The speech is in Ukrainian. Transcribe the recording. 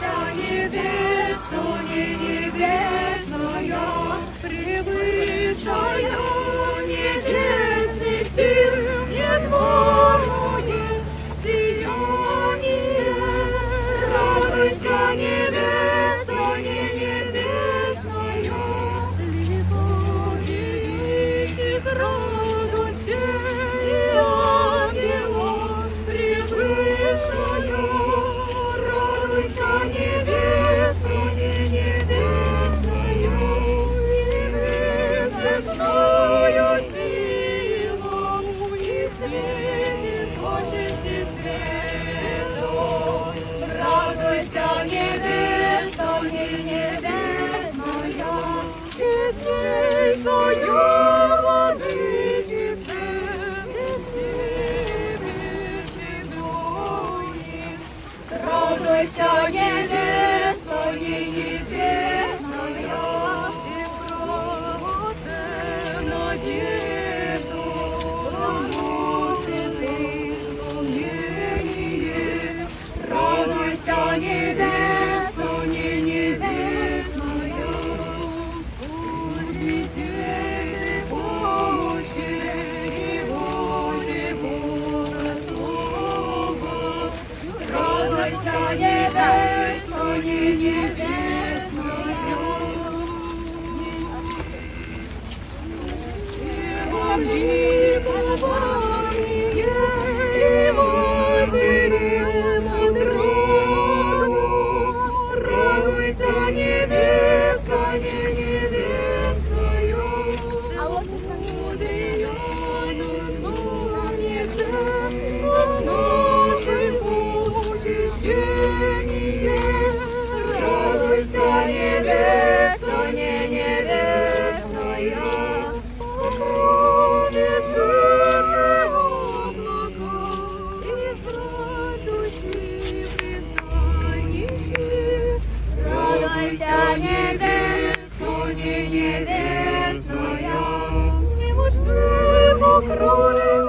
радуйся, небесная, небесная, Oysa gel Come here. небесною, неможливо кровь.